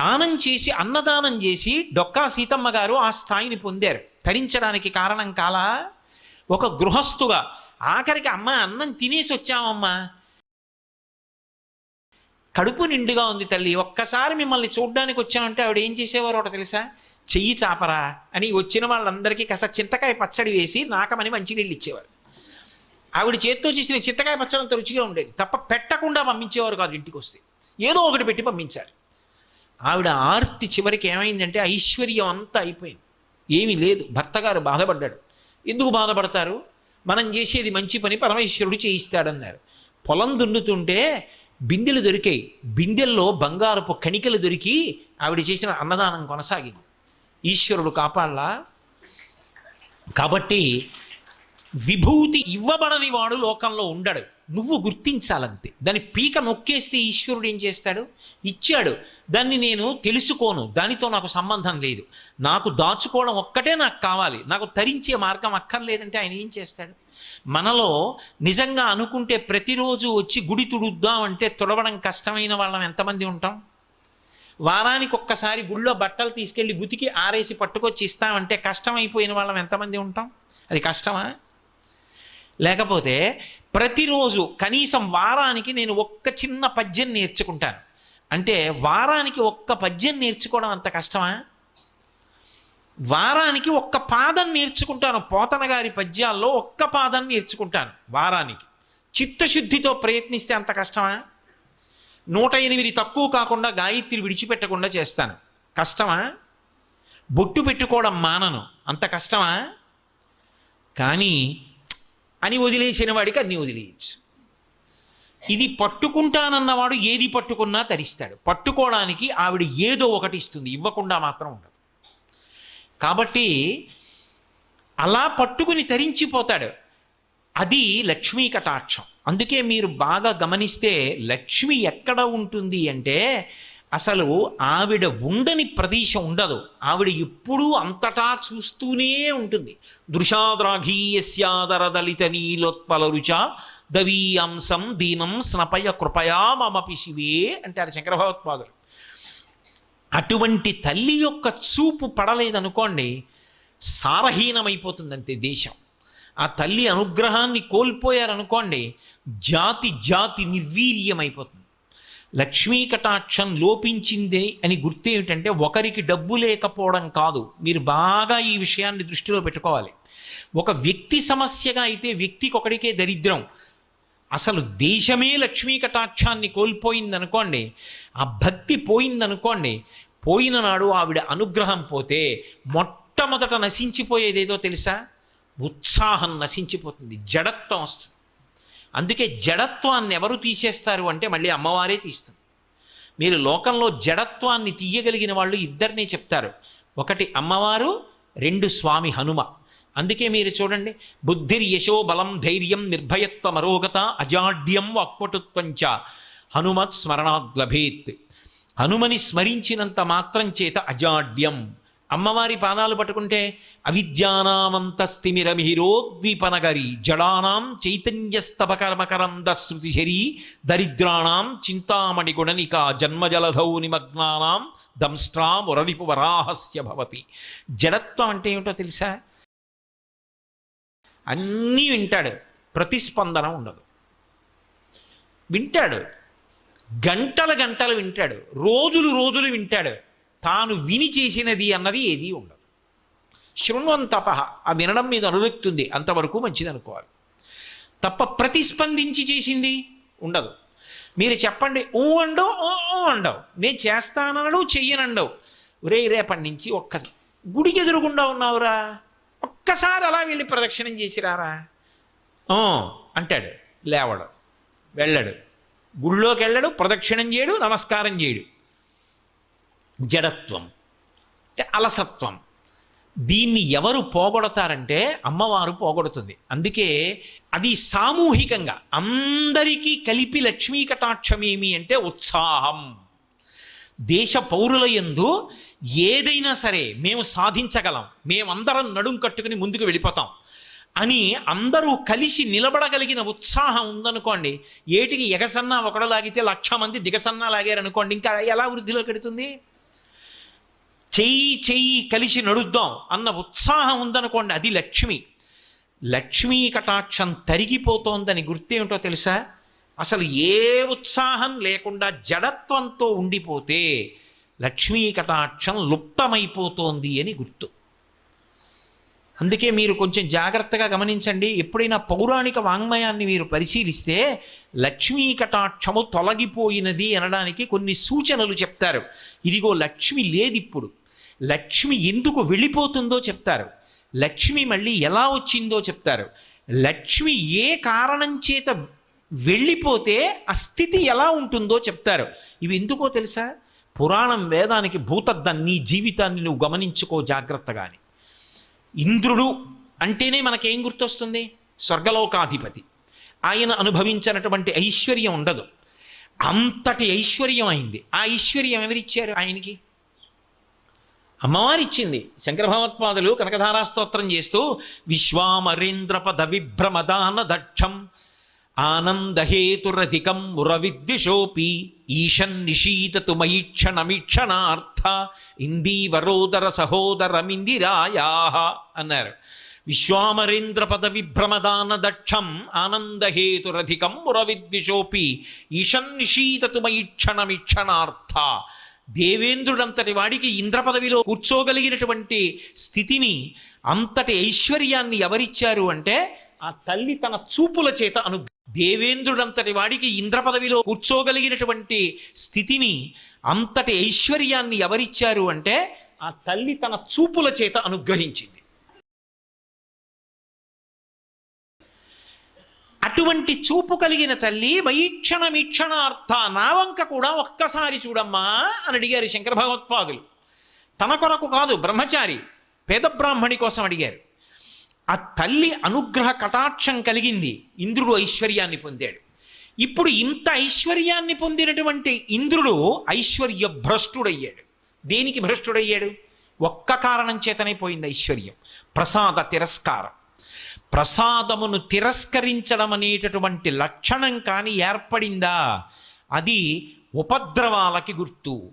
దానం చేసి అన్నదానం చేసి డొక్కా సీతమ్మ గారు ఆ స్థాయిని పొందారు. తరించడానికి కారణం కాలా? ఒక గృహస్థుగా. ఆఖరికి అమ్మ అన్నం తినేసి వచ్చామమ్మా కడుపు నిండుగా ఉంది తల్లి. ఒక్కసారి మిమ్మల్ని చూడ్డానికి వచ్చామంటే ఆవిడ ఏం చేసేవారు ఒకటి తెలుసా? చెయ్యి చాపరా అని వచ్చిన వాళ్ళందరికీ కాస్త చింతకాయ పచ్చడి వేసి నాకమని మంచినీళ్ళు ఇచ్చేవారు. ఆవిడ చేత్తో చేసిన చింతకాయ పచ్చడి అంత రుచిగా ఉండేది. తప్ప పెట్టకుండా పంపించేవారు కాదు ఇంటికి వస్తే ఏదో ఒకటి పెట్టి పంపించాలి. ఆవిడ ఆర్తి చివరికి ఏమైందంటే ఐశ్వర్యం అంతా అయిపోయింది. ఏమీ లేదు. భర్త గారు బాధపడ్డాడు. ఎందుకు బాధపడతారు? మనం చేసేది మంచి పని పరమేశ్వరుడు చేయిస్తాడన్నారు. పొలం దున్నుతుంటే బిందెలు దొరికాయి. బిందెల్లో బంగారపు కణికలు దొరికి ఆవిడ చేసిన అన్నదానం కొనసాగింది. ఈశ్వరుడు కాపాడలా? కాబట్టి విభూతి ఇవ్వబడని వాడు లోకంలో ఉండడు. నువ్వు గుర్తించాలంతే. దాని పీక నొక్కేస్తే ఈశ్వరుడు ఏం చేస్తాడు? ఇచ్చాడు. దాన్ని నేను తెలుసుకోను. దానితో నాకు సంబంధం లేదు. నాకు దాచుకోవడం ఒక్కటే నాకు కావాలి. నాకు తరించే మార్గం అక్కర్లేదంటే ఆయన ఏం చేస్తాడు? మనలో నిజంగా అనుకుంటే ప్రతిరోజు వచ్చి గుడి తుడుద్దాం అంటే తుడవడం కష్టమైన వాళ్ళం ఎంతమంది ఉంటాం? వారానికి ఒక్కసారి గుళ్ళో బట్టలు తీసుకెళ్ళి ఉతికి ఆరేసి పట్టుకొచ్చి ఇస్తామంటే కష్టమైపోయిన వాళ్ళం ఎంతమంది ఉంటాం? అది కష్టమా? లేకపోతే ప్రతిరోజు కనీసం వారానికి నేను ఒక్క చిన్న పద్యం నేర్చుకుంటాను. అంటే వారానికి ఒక్క పద్యం నేర్చుకోవడం అంత కష్టమా? వారానికి ఒక్క పాదం నేర్చుకుంటాను. పోతన గారి పద్యాల్లో ఒక్క పాదం నేర్చుకుంటాను వారానికి. చిత్తశుద్ధితో ప్రయత్నిస్తే అంత కష్టమా? నూట ఎనిమిది తక్కువ కాకుండా గాయత్రి విడిచిపెట్టకుండా చేస్తాను. కష్టమా? బొట్టు పెట్టుకోవడం మానను. అంత కష్టమా? కానీ అని వదిలేసిన వాడికి అన్ని వదిలేయచ్చు. ఇది పట్టుకుంటానన్నవాడు ఏది పట్టుకున్నా తరిస్తాడు. పట్టుకోవడానికి ఆవిడ ఏదో ఒకటి ఇస్తుంది. ఇవ్వకుండా మాత్రం ఉండదు. కాబట్టి అలా పట్టుకుని తరించిపోతాడు. అది లక్ష్మీ కటాక్షం. అందుకే మీరు బాగా గమనిస్తే లక్ష్మి ఎక్కడ ఉంటుంది అంటే అసలు ఆవిడ ఉండని ప్రదేశం ఉండదు. ఆవిడ ఎప్పుడూ అంతటా చూస్తూనే ఉంటుంది. దృశాద్రాఘీయస్యాదర దళిత నీలోత్పల రుచ దవీయాంసం దీనం స్నపయ కృపయా మమపి శివే అంటారు శంకరభగవత్పాదులు. అటువంటి తల్లి యొక్క చూపు పడలేదనుకోండి సారహీనమైపోతుందంతే దేశం. ఆ తల్లి అనుగ్రహాన్ని కోల్పోయారనుకోండి జాతి జాతి నిర్వీర్యమైపోతుంది. లక్ష్మీ కటాక్షం లోపించిందే అని గుర్తేమిటంటే ఒకరికి డబ్బు లేకపోవడం కాదు. మీరు బాగా ఈ విషయాన్ని దృష్టిలో పెట్టుకోవాలి. ఒక వ్యక్తి సమస్యగా అయితే వ్యక్తికి ఒకడికే దరిద్రం. అసలు దేశమే లక్ష్మీ కటాక్షాన్ని కోల్పోయిందనుకోండి ఆ భక్తి పోయిందనుకోండి పోయిన నాడు ఆవిడ అనుగ్రహం పోతే మొట్టమొదట నశించిపోయేదేదో తెలుసా? ఉత్సాహం నశించిపోతుంది జడత్వం వస్తుంది. అందుకే జడత్వాన్ని ఎవరు తీసేస్తారు అంటే మళ్ళీ అమ్మవారే తీస్తుంది. మీరు లోకంలో జడత్వాన్ని తీయగలిగిన వాళ్ళు ఇద్దరిని చెప్తారు. ఒకటి అమ్మవారు రెండు స్వామి హనుమ. అందుకే మీరు చూడండి బుద్ధిర్ యశో బలం ధైర్యం నిర్భయత్వ మరోగత అజాడ్యం వాక్పటుత్వంచ హనుమత్ స్మరణాద్లభేత్ హనుమని స్మరించినంత మాత్రం చేత అజాడ్యం. అమ్మవారి పాదాలు పట్టుకుంటే అవిద్యానామంతస్తిమిరమిహిరోద్వీపనగరి జడానాం చైతన్యస్తపకర్మకరంద శృతిశరీ దరిద్రాణం చింతామణి గుణనిక జన్మజలధౌ నిమగ్నానాం దంష్ట్రా మురలిపు వరాహస్య భవతి. జడత్వం అంటే ఏమిటో తెలుసా? అన్నీ వింటాడు. ప్రతిస్పందన ఉండదు. వింటాడు. గంటల గంటలు వింటాడు. రోజులు రోజులు వింటాడు. తాను విని చేసినది అన్నది ఏదీ ఉండదు. శృణ్వం తప ఆ వినడం మీద అనురక్తుంది అంతవరకు మంచిది అనుకోవాలి తప్ప ప్రతిస్పందించి చేసింది ఉండదు. మీరు చెప్పండి ఊ అండవు ఓ అండవు. నేను చేస్తాననడు చెయ్యనండవు. ఒరే రేపటి నుంచి ఒక్క గుడికి ఎదురుగుండా ఉన్నావురా? ఒక్కసారి అలా వెళ్ళి ప్రదక్షిణం చేసిరారా? అంటాడు లేవడు వెళ్ళడు. గుళ్ళోకి వెళ్ళడు ప్రదక్షిణం చేయడు నమస్కారం చేయడు. జడత్వం అంటే అలసత్వం. దీన్ని ఎవరు పోగొడతారంటే అమ్మవారు పోగొడుతుంది. అందుకే అది సామూహికంగా అందరికీ కలిపి లక్ష్మీ కటాక్షమేమి అంటే ఉత్సాహం. దేశ పౌరుల యందు ఏదైనా సరే మేము సాధించగలం మేమందరం నడుం కట్టుకుని ముందుకు వెళ్ళిపోతాం అని అందరూ కలిసి నిలబడగలిగిన ఉత్సాహం ఉందనుకోండి ఏటికి ఎగసన్నా ఒకడు లాగితే లక్ష మంది దిగసన్నా లాగారనుకోండి ఇంకా ఎలా వృద్ధిలోకి పెడుతుంది చెయ్యి చెయ్యి కలిసి నడుద్దాం అన్న ఉత్సాహం ఉందనుకోండి అది లక్ష్మి. లక్ష్మీ కటాక్షం తరిగిపోతోందని గుర్తేమిటో తెలుసా? అసలు ఏ ఉత్సాహం లేకుండా జడత్వంతో ఉండిపోతే లక్ష్మీ కటాక్షం లుప్తమైపోతోంది అని గుర్తు. అందుకే మీరు కొంచెం జాగ్రత్తగా గమనించండి ఎప్పుడైనా పౌరాణిక వాంగ్మయాన్ని మీరు పరిశీలిస్తే లక్ష్మీ కటాక్షము తొలగిపోయినది అనడానికి కొన్ని సూచనలు చెప్తారు. ఇదిగో లక్ష్మి లేదిప్పుడు. లక్ష్మి ఎందుకు వెళ్ళిపోతుందో చెప్తారు. లక్ష్మి మళ్ళీ ఎలా వచ్చిందో చెప్తారు. లక్ష్మి ఏ కారణం చేత వెళ్ళిపోతే ఆ స్థితి ఎలా ఉంటుందో చెప్తారు. ఇవి ఎందుకో తెలుసా? పురాణం వేదానికి భూతద్దం నీ జీవితాన్ని నువ్వు గమనించుకో జాగ్రత్తగాని. ఇంద్రుడు అంటేనే మనకేం గుర్తొస్తుంది? స్వర్గలోకాధిపతి. ఆయన అనుభవించినటువంటి ఐశ్వర్యం ఉండదు. అంతటి ఐశ్వర్యం అయింది. ఆ ఐశ్వర్యం ఎవరిచ్చారు ఆయనకి? అమ్మవారిచ్చింది. శంకరభగవత్పాదులు కనకధారాస్తోత్రం భగవత్పాదులు కనకధారా స్తోత్రం చేస్తూ విశ్వామరేంద్రపద విభ్రమదాన దక్షం ఆనందహేతురధికం మురవిద్విషోపి ఈశన్ నిషీదతు మయిక్షణమీక్షణార్థ ఇందీవరోదర సహోదరమిందిరాయా అన్నారు. విశ్వామరేంద్ర పద విభ్రమదాన దక్షం ఆనందహేతురధికం మురవిద్విషోపి ఈశన్ నిశీతతు మయిక్షణమీక్షణార్థ దేవేంద్రుడంతటి వాడికి ఇంద్ర పదవిలో కూర్చోగలిగినటువంటి స్థితిని అంతటి ఐశ్వర్యాన్ని ఎవరిచ్చారు అంటే ఆ తల్లి తన చూపుల చేత అను దేవేంద్రుడంతటి వాడికి ఇంద్ర పదవిలో కూర్చోగలిగినటువంటి స్థితిని అంతటి ఐశ్వర్యాన్ని ఎవరిచ్చారు అంటే ఆ తల్లి తన చూపుల చేత అనుగ్రహించింది. అటువంటి చూపు కలిగిన తల్లి వైక్షణ వీక్షణార్థ నావంక కూడా ఒక్కసారి చూడమ్మా అని అడిగారు శంకర భగవత్పాదులు. తన కొరకు కాదు బ్రహ్మచారి పేద బ్రాహ్మణి కోసం అడిగారు. ఆ తల్లి అనుగ్రహ కటాక్షం కలిగింది ఇంద్రుడు ఐశ్వర్యాన్ని పొందాడు. ఇప్పుడు ఇంత ఐశ్వర్యాన్ని పొందినటువంటి ఇంద్రుడు ఐశ్వర్య భ్రష్టుడయ్యాడు. దేనికి భ్రష్టుడయ్యాడు? ఒక్క కారణం చేతనే పోయింది ఐశ్వర్యం. ప్రసాద తిరస్కారం. ప్రసాదమును తిరస్కరించడం అనేటటువంటి లక్షణం కానీ ఏర్పడిందా? అది ఉపద్రవాలకి గుర్తు.